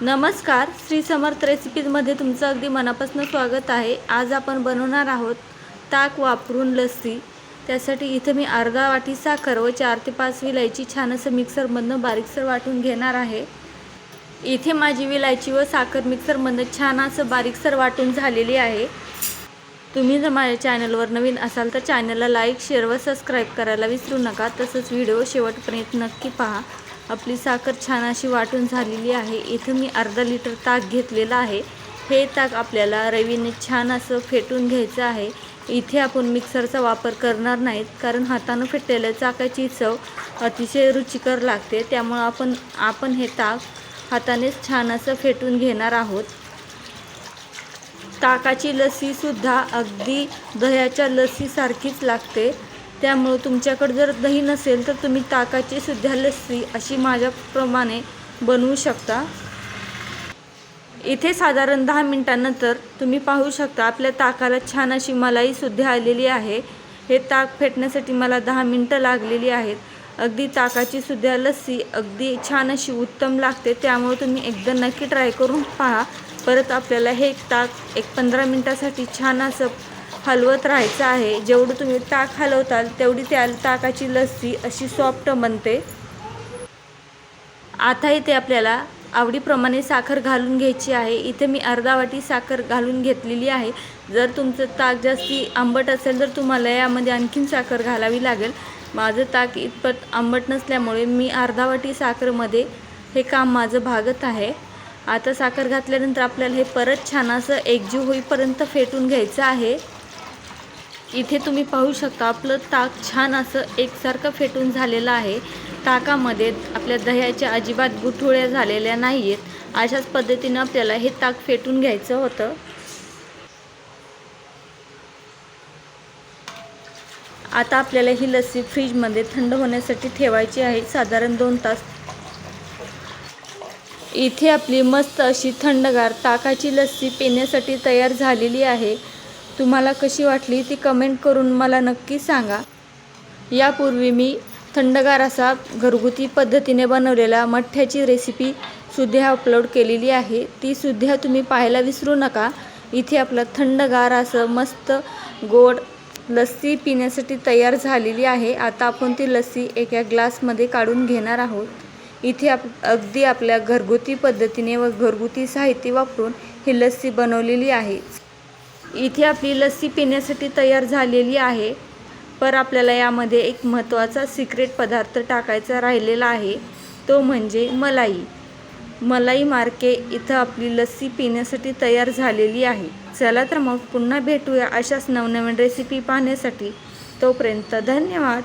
नमस्कार श्री समर्थ रेसिपीजमध्ये तुमचं अगदी मनापासून स्वागत आहे. आज आपण बनवणार आहोत ताक वापरून लस्सी. त्यासाठी इथं मी अर्धा वाटी साखर व चार ते पाच विलायची छान असं मिक्सरमधनं बारीकसर वाटून घेणार आहे. इथे माझी विलायची व साखर मिक्सरमधनं छान असं बारीकसर वाटून झालेली आहे. तुम्ही जर माझ्या चॅनलवर नवीन असाल तर चॅनलला लाईक शेअर व सबस्क्राईब करायला विसरू नका. तसंच व्हिडिओ शेवटपर्यंत नक्की पहा. आपली साखर छान अशी वाटून झालेली आहे. इथं मी अर्धा लिटर ताक घेतलेलं आहे. हे ताक आपल्याला रवीने छान असं फेटून घ्यायचं आहे. इथे आपण मिक्सरचा वापर करणार नाहीत कारण हातानं फेटलेल्या चाकाची चव अतिशय रुचिकर लागते. त्यामुळं आपण आपण हे ताक हातानेच छान असं फेटून घेणार आहोत. ताकाची लसीसुद्धा अगदी दह्याच्या लसीसारखीच लागते. त्यामुळं तुमच्याकडे जर दही नसेल तर तुम्ही ताकाची सुद्धा लस्सी अशी माझ्याप्रमाणे बनवू शकता. इथे साधारण दहा मिनटानंतर तुम्ही पाहू शकता आपल्या ताकाला छान अशी मलाईसुद्धा आलेली आहे. हे ताक फेटण्यासाठी मला दहा मिनटं लागलेली आहेत. अगदी ताकाची सुद्धा लस्सी अगदी छान अशी उत्तम लागते. त्यामुळे तुम्ही एकदा नक्की ट्राय करून पहा. परत आपल्याला हे ताक एक पंधरा मिनटासाठी छान असं हलवत राहायचं आहे. जेवढं तुम्ही ताक हलवताल तेवढी त्या ताकाची लस्सी अशी सॉफ्ट बनते. आता इथे आपल्याला आवडीप्रमाणे साखर घालून घ्यायची आहे. इथे मी अर्धा वाटी साखर घालून घेतलेली आहे. जर तुमचं ताक जास्ती आंबट असेल तर तुम्हाला यामध्ये आणखीन साखर घालावी लागेल. माझं ताक इतपत आंबट नसल्यामुळे मी अर्धा वाटी साखरमध्ये हे काम माझं भागत आहे. आता साखर घातल्यानंतर आपल्याला हे परत छान असं एकजीव होईपर्यंत फेटून घ्यायचं आहे. इथे तुम्ही पाहू शकता आपलं ताक छान असं एकसारखं फेटून झालेलं आहे. ताकामध्ये आपल्या दह्याच्या अजिबात गुठुळ्या झालेल्या नाही आहेत अशाच पद्धतीनं आपल्याला हे ताक फेटून घ्यायचं होतं. आता आपल्याला ही लस्सी फ्रीजमध्ये थंड होण्यासाठी ठेवायची आहे साधारण दोन तास. इथे आपली मस्त अशी थंडगार ताकाची लस्सी पिण्यासाठी तयार झालेली आहे. तुम्हाला कशी वाटली ती कमेंट करून मला नक्की सांगा. यापूर्वी मी थंडगार असा घरगुती पद्धतीने बनवलेला मठ्ठ्याची रेसिपी सुद्धा अपलोड केलेली आहे. ती सुद्धा तुम्ही पाहायला विसरू नका. इथे आपलं थंडगार असं मस्त गोड लस्सी पिण्यासाठी तयार झालेली आहे. आता आपण ती लस्सी एका ग्लासमध्ये काढून घेणार आहोत. इथे आप अगदी आपल्या घरगुती पद्धतीने व घरगुती साहित्य वापरून ही लस्सी बनवलेली आहे. इथे आपली लस्सी पिण्यासाठी तयार झालेली आहे. पर आपल्याला यामध्ये एक महत्त्वाचा सिक्रेट पदार्थ टाकायचा राहिलेला आहे. तो म्हणजे मलाई. मलाई मार्के इथं आपली लस्सी पिण्यासाठी तयार झालेली आहे. चला तर मग पुन्हा भेटूया अशाच नवनवीन रेसिपी पाहण्यासाठी. तोपर्यंत धन्यवाद.